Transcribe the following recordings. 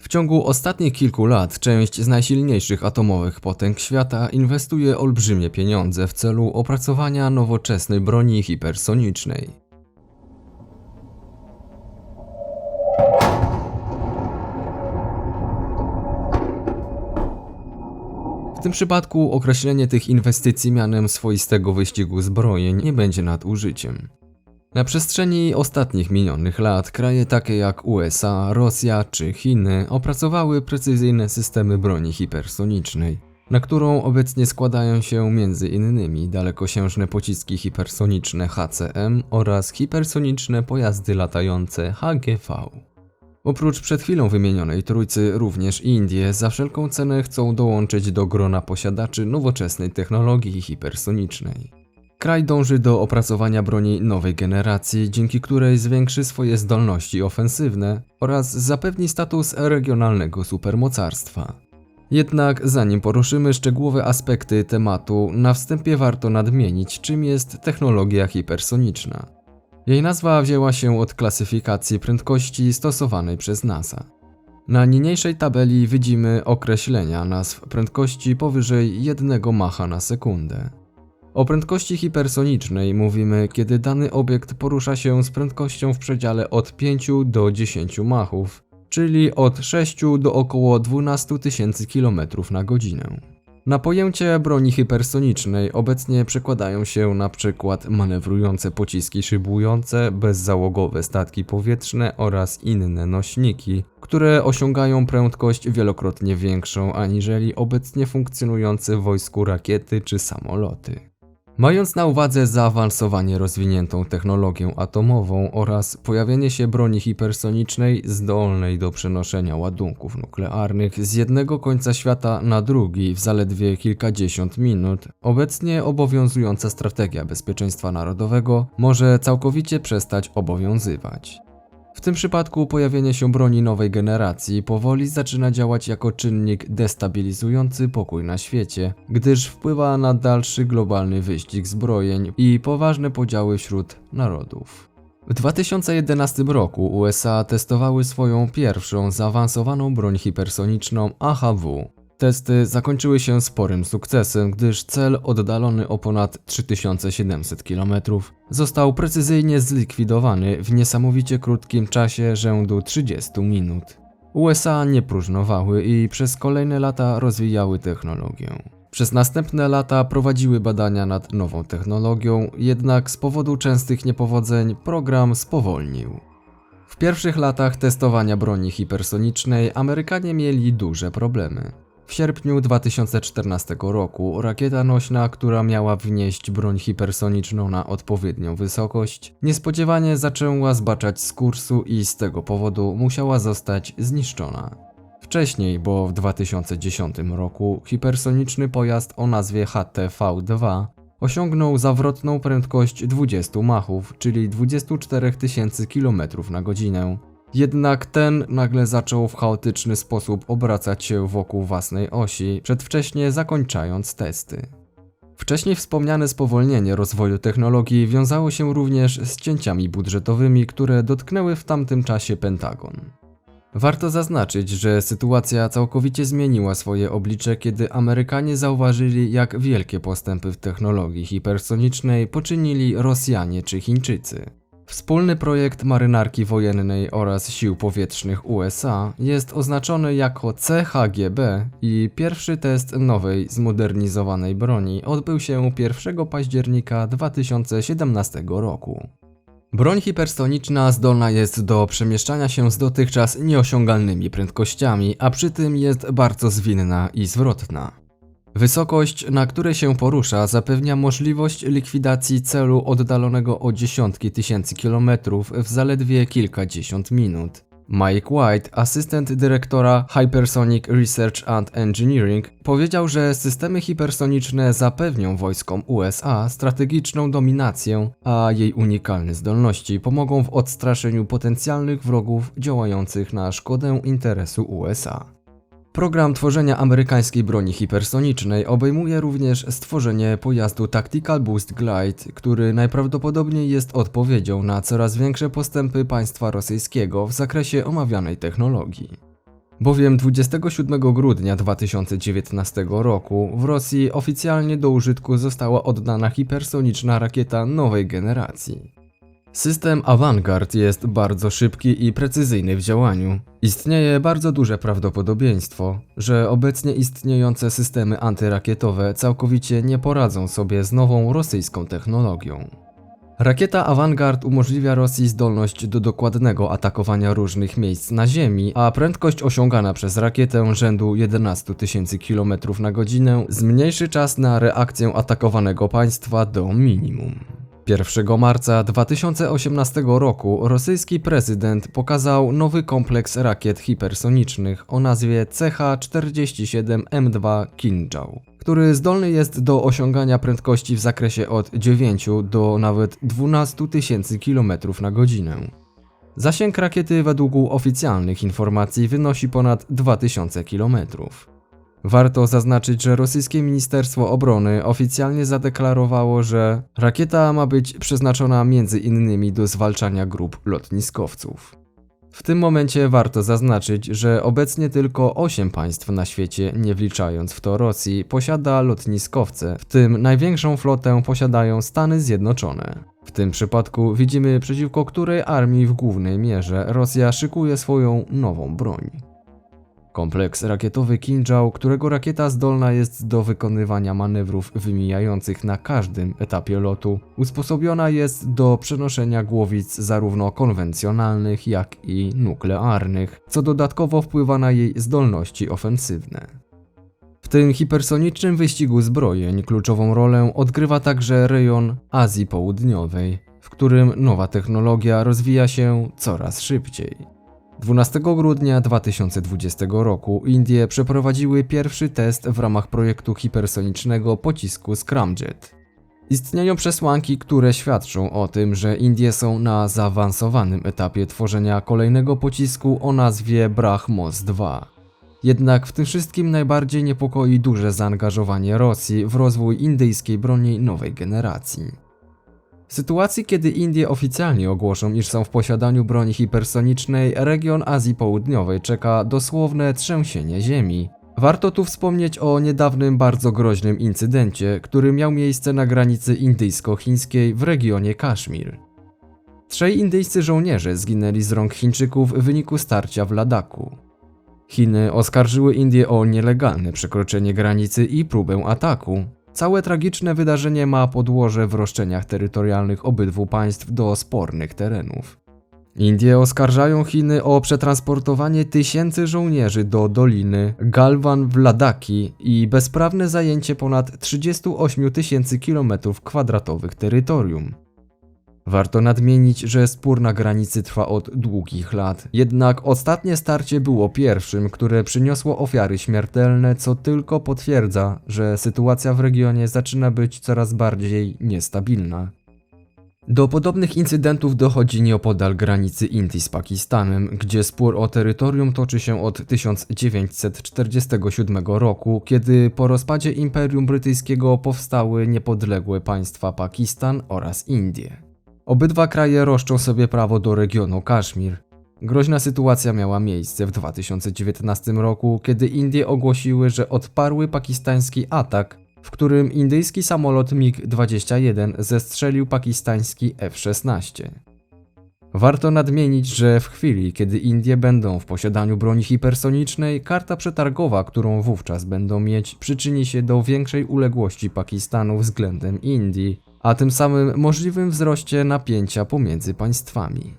W ciągu ostatnich kilku lat część z najsilniejszych atomowych potęg świata inwestuje olbrzymie pieniądze w celu opracowania nowoczesnej broni hipersonicznej. W tym przypadku określenie tych inwestycji mianem swoistego wyścigu zbrojeń nie będzie nadużyciem. Na przestrzeni ostatnich minionych lat kraje takie jak USA, Rosja czy Chiny opracowały precyzyjne systemy broni hipersonicznej, na którą obecnie składają się m.in. dalekosiężne pociski hipersoniczne HCM oraz hipersoniczne pojazdy latające HGV. Oprócz przed chwilą wymienionej trójcy, również Indie za wszelką cenę chcą dołączyć do grona posiadaczy nowoczesnej technologii hipersonicznej. Kraj dąży do opracowania broni nowej generacji, dzięki której zwiększy swoje zdolności ofensywne oraz zapewni status regionalnego supermocarstwa. Jednak zanim poruszymy szczegółowe aspekty tematu, na wstępie warto nadmienić, czym jest technologia hipersoniczna. Jej nazwa wzięła się od klasyfikacji prędkości stosowanej przez NASA. Na niniejszej tabeli widzimy określenia nazw prędkości powyżej 1 macha na sekundę. O prędkości hipersonicznej mówimy, kiedy dany obiekt porusza się z prędkością w przedziale od 5 do 10 machów, czyli od 6 do około 12 tysięcy km na godzinę. Na pojęcie broni hipersonicznej obecnie przekładają się na przykład manewrujące pociski szybujące, bezzałogowe statki powietrzne oraz inne nośniki, które osiągają prędkość wielokrotnie większą aniżeli obecnie funkcjonujące w wojsku rakiety czy samoloty. Mając na uwadze zaawansowanie rozwiniętą technologią atomową oraz pojawienie się broni hipersonicznej zdolnej do przenoszenia ładunków nuklearnych z jednego końca świata na drugi w zaledwie kilkadziesiąt minut, obecnie obowiązująca strategia bezpieczeństwa narodowego może całkowicie przestać obowiązywać. W tym przypadku pojawienie się broni nowej generacji powoli zaczyna działać jako czynnik destabilizujący pokój na świecie, gdyż wpływa na dalszy globalny wyścig zbrojeń i poważne podziały wśród narodów. W 2011 roku USA testowały swoją pierwszą zaawansowaną broń hipersoniczną AHW, Testy zakończyły się sporym sukcesem, gdyż cel oddalony o ponad 3700 km został precyzyjnie zlikwidowany w niesamowicie krótkim czasie rzędu 30 minut. USA nie próżnowały i przez kolejne lata rozwijały technologię. Przez następne lata prowadziły badania nad nową technologią, jednak z powodu częstych niepowodzeń program spowolnił. W pierwszych latach testowania broni hipersonicznej Amerykanie mieli duże problemy. W sierpniu 2014 roku rakieta nośna, która miała wnieść broń hipersoniczną na odpowiednią wysokość, niespodziewanie zaczęła zbaczać z kursu i z tego powodu musiała zostać zniszczona. Wcześniej, bo w 2010 roku, hipersoniczny pojazd o nazwie HTV-2 osiągnął zawrotną prędkość 20 machów, czyli 24 tysięcy km na godzinę, jednak ten nagle zaczął w chaotyczny sposób obracać się wokół własnej osi, przedwcześnie zakończając testy. Wcześniej wspomniane spowolnienie rozwoju technologii wiązało się również z cięciami budżetowymi, które dotknęły w tamtym czasie Pentagon. Warto zaznaczyć, że sytuacja całkowicie zmieniła swoje oblicze, kiedy Amerykanie zauważyli, jak wielkie postępy w technologii hipersonicznej poczynili Rosjanie czy Chińczycy. Wspólny projekt marynarki wojennej oraz sił powietrznych USA jest oznaczony jako CHGB i pierwszy test nowej zmodernizowanej broni odbył się 1 października 2017 roku. Broń hipersoniczna zdolna jest do przemieszczania się z dotychczas nieosiągalnymi prędkościami, a przy tym jest bardzo zwinna i zwrotna. Wysokość, na której się porusza, zapewnia możliwość likwidacji celu oddalonego o dziesiątki tysięcy kilometrów w zaledwie kilkadziesiąt minut. Mike White, asystent dyrektora Hypersonic Research and Engineering, powiedział, że systemy hipersoniczne zapewnią wojskom USA strategiczną dominację, a jej unikalne zdolności pomogą w odstraszeniu potencjalnych wrogów działających na szkodę interesu USA. Program tworzenia amerykańskiej broni hipersonicznej obejmuje również stworzenie pojazdu Tactical Boost Glide, który najprawdopodobniej jest odpowiedzią na coraz większe postępy państwa rosyjskiego w zakresie omawianej technologii. Bowiem 27 grudnia 2019 roku w Rosji oficjalnie do użytku została oddana hipersoniczna rakieta nowej generacji. System Avangard jest bardzo szybki i precyzyjny w działaniu. Istnieje bardzo duże prawdopodobieństwo, że obecnie istniejące systemy antyrakietowe całkowicie nie poradzą sobie z nową rosyjską technologią. Rakieta Avangard umożliwia Rosji zdolność do dokładnego atakowania różnych miejsc na Ziemi, a prędkość osiągana przez rakietę rzędu 11 tysięcy km na godzinę zmniejszy czas na reakcję atakowanego państwa do minimum. 1 marca 2018 roku rosyjski prezydent pokazał nowy kompleks rakiet hipersonicznych o nazwie CH-47M2 Kinjal, który zdolny jest do osiągania prędkości w zakresie od 9 do nawet 12 tysięcy km na godzinę. Zasięg rakiety według oficjalnych informacji wynosi ponad 2000 km. Warto zaznaczyć, że rosyjskie Ministerstwo Obrony oficjalnie zadeklarowało, że rakieta ma być przeznaczona między innymi do zwalczania grup lotniskowców. W tym momencie warto zaznaczyć, że obecnie tylko 8 państw na świecie, nie wliczając w to Rosji, posiada lotniskowce, w tym największą flotę posiadają Stany Zjednoczone. W tym przypadku widzimy przeciwko której armii w głównej mierze Rosja szykuje swoją nową broń. Kompleks rakietowy Kinjal, którego rakieta zdolna jest do wykonywania manewrów wymijających na każdym etapie lotu, usposobiona jest do przenoszenia głowic zarówno konwencjonalnych, jak i nuklearnych, co dodatkowo wpływa na jej zdolności ofensywne. W tym hipersonicznym wyścigu zbrojeń kluczową rolę odgrywa także rejon Azji Południowej, w którym nowa technologia rozwija się coraz szybciej. 12 grudnia 2020 roku Indie przeprowadziły pierwszy test w ramach projektu hipersonicznego pocisku Scramjet. Istnieją przesłanki, które świadczą o tym, że Indie są na zaawansowanym etapie tworzenia kolejnego pocisku o nazwie Brahmos 2. Jednak w tym wszystkim najbardziej niepokoi duże zaangażowanie Rosji w rozwój indyjskiej broni nowej generacji. W sytuacji, kiedy Indie oficjalnie ogłoszą, iż są w posiadaniu broni hipersonicznej, region Azji Południowej czeka dosłowne trzęsienie ziemi. Warto tu wspomnieć o niedawnym bardzo groźnym incydencie, który miał miejsce na granicy indyjsko-chińskiej w regionie Kaszmir. Trzej indyjscy żołnierze zginęli z rąk Chińczyków w wyniku starcia w Ladaku. Chiny oskarżyły Indię o nielegalne przekroczenie granicy i próbę ataku. Całe tragiczne wydarzenie ma podłoże w roszczeniach terytorialnych obydwu państw do spornych terenów. Indie oskarżają Chiny o przetransportowanie tysięcy żołnierzy do doliny Galwan w Ladaki i bezprawne zajęcie ponad 38 tysięcy kilometrów kwadratowych terytorium. Warto nadmienić, że spór na granicy trwa od długich lat, jednak ostatnie starcie było pierwszym, które przyniosło ofiary śmiertelne, co tylko potwierdza, że sytuacja w regionie zaczyna być coraz bardziej niestabilna. Do podobnych incydentów dochodzi nieopodal granicy Indii z Pakistanem, gdzie spór o terytorium toczy się od 1947 roku, kiedy po rozpadzie Imperium Brytyjskiego powstały niepodległe państwa Pakistan oraz Indie. Obydwa kraje roszczą sobie prawo do regionu Kaszmir. Groźna sytuacja miała miejsce w 2019 roku, kiedy Indie ogłosiły, że odparły pakistański atak, w którym indyjski samolot MiG-21 zestrzelił pakistański F-16. Warto nadmienić, że w chwili, kiedy Indie będą w posiadaniu broni hipersonicznej, karta przetargowa, którą wówczas będą mieć, przyczyni się do większej uległości Pakistanu względem Indii, a tym samym możliwym wzroście napięcia pomiędzy państwami.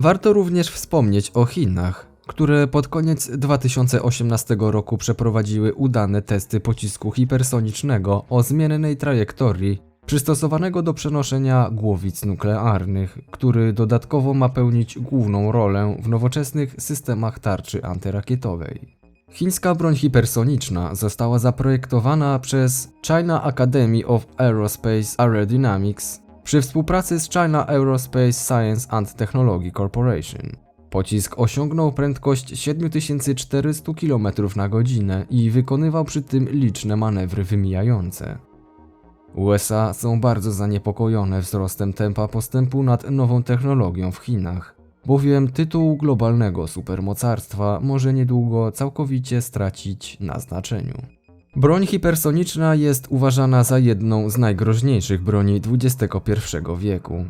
Warto również wspomnieć o Chinach, które pod koniec 2018 roku przeprowadziły udane testy pocisku hipersonicznego o zmiennej trajektorii, przystosowanego do przenoszenia głowic nuklearnych, który dodatkowo ma pełnić główną rolę w nowoczesnych systemach tarczy antyrakietowej. Chińska broń hipersoniczna została zaprojektowana przez China Academy of Aerospace Aerodynamics przy współpracy z China Aerospace Science and Technology Corporation. Pocisk osiągnął prędkość 7400 km na godzinę i wykonywał przy tym liczne manewry wymijające. USA są bardzo zaniepokojone wzrostem tempa postępu nad nową technologią w Chinach, bowiem tytuł globalnego supermocarstwa może niedługo całkowicie stracić na znaczeniu. Broń hipersoniczna jest uważana za jedną z najgroźniejszych broni XXI wieku.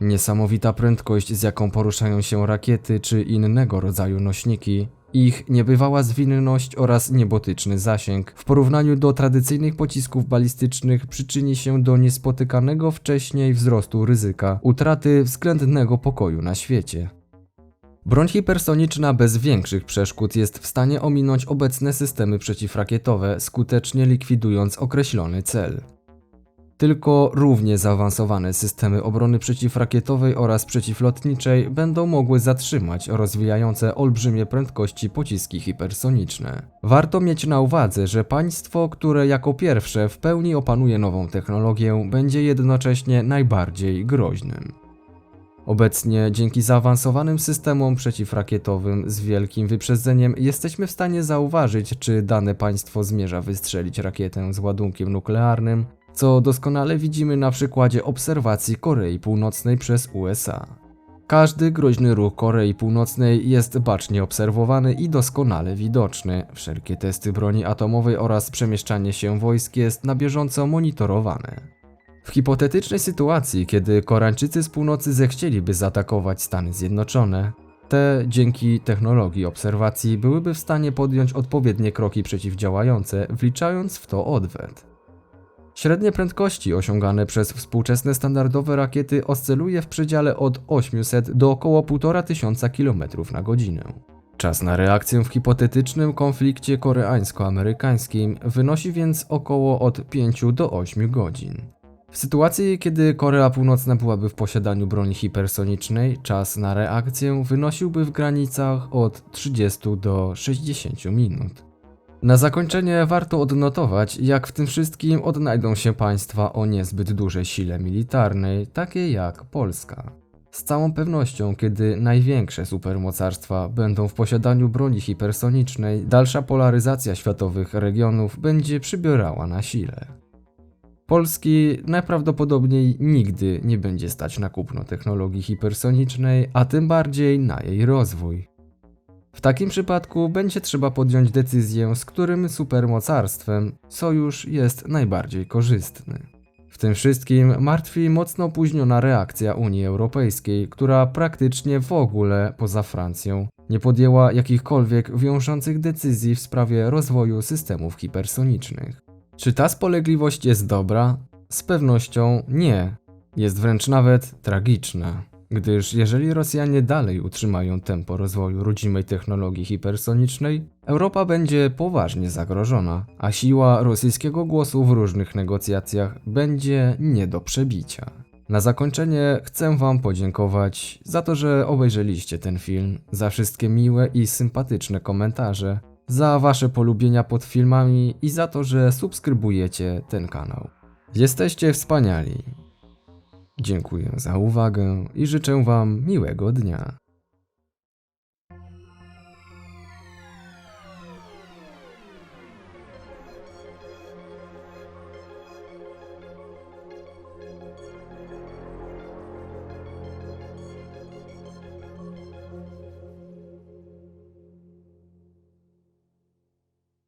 Niesamowita prędkość, z jaką poruszają się rakiety czy innego rodzaju nośniki, ich niebywała zwinność oraz niebotyczny zasięg w porównaniu do tradycyjnych pocisków balistycznych przyczyni się do niespotykanego wcześniej wzrostu ryzyka utraty względnego pokoju na świecie. Broń hipersoniczna bez większych przeszkód jest w stanie ominąć obecne systemy przeciwrakietowe, skutecznie likwidując określony cel. Tylko równie zaawansowane systemy obrony przeciwrakietowej oraz przeciwlotniczej będą mogły zatrzymać rozwijające olbrzymie prędkości pociski hipersoniczne. Warto mieć na uwadze, że państwo, które jako pierwsze w pełni opanuje nową technologię, będzie jednocześnie najbardziej groźnym. Obecnie dzięki zaawansowanym systemom przeciwrakietowym z wielkim wyprzedzeniem jesteśmy w stanie zauważyć, czy dane państwo zmierza wystrzelić rakietę z ładunkiem nuklearnym, co doskonale widzimy na przykładzie obserwacji Korei Północnej przez USA. Każdy groźny ruch Korei Północnej jest bacznie obserwowany i doskonale widoczny. Wszelkie testy broni atomowej oraz przemieszczanie się wojsk jest na bieżąco monitorowane. W hipotetycznej sytuacji, kiedy Koreańczycy z północy zechcieliby zaatakować Stany Zjednoczone, te dzięki technologii obserwacji byłyby w stanie podjąć odpowiednie kroki przeciwdziałające, wliczając w to odwet. Średnie prędkości osiągane przez współczesne standardowe rakiety oscyluje w przedziale od 800 do około 1500 km na godzinę. Czas na reakcję w hipotetycznym konflikcie koreańsko-amerykańskim wynosi więc około od 5 do 8 godzin. W sytuacji, kiedy Korea Północna byłaby w posiadaniu broni hipersonicznej, czas na reakcję wynosiłby w granicach od 30 do 60 minut. Na zakończenie warto odnotować, jak w tym wszystkim odnajdą się państwa o niezbyt dużej sile militarnej, takie jak Polska. Z całą pewnością, kiedy największe supermocarstwa będą w posiadaniu broni hipersonicznej, dalsza polaryzacja światowych regionów będzie przybierała na sile. Polski najprawdopodobniej nigdy nie będzie stać na kupno technologii hipersonicznej, a tym bardziej na jej rozwój. W takim przypadku będzie trzeba podjąć decyzję, z którym supermocarstwem sojusz jest najbardziej korzystny. W tym wszystkim martwi mocno opóźniona reakcja Unii Europejskiej, która praktycznie w ogóle poza Francją nie podjęła jakichkolwiek wiążących decyzji w sprawie rozwoju systemów hipersonicznych. Czy ta spolegliwość jest dobra? Z pewnością nie. Jest wręcz nawet tragiczna. Gdyż jeżeli Rosjanie dalej utrzymają tempo rozwoju rodzimej technologii hipersonicznej, Europa będzie poważnie zagrożona, a siła rosyjskiego głosu w różnych negocjacjach będzie nie do przebicia. Na zakończenie chcę Wam podziękować za to, że obejrzeliście ten film, za wszystkie miłe i sympatyczne komentarze, za Wasze polubienia pod filmami i za to, że subskrybujecie ten kanał. Jesteście wspaniali. Dziękuję za uwagę i życzę Wam miłego dnia.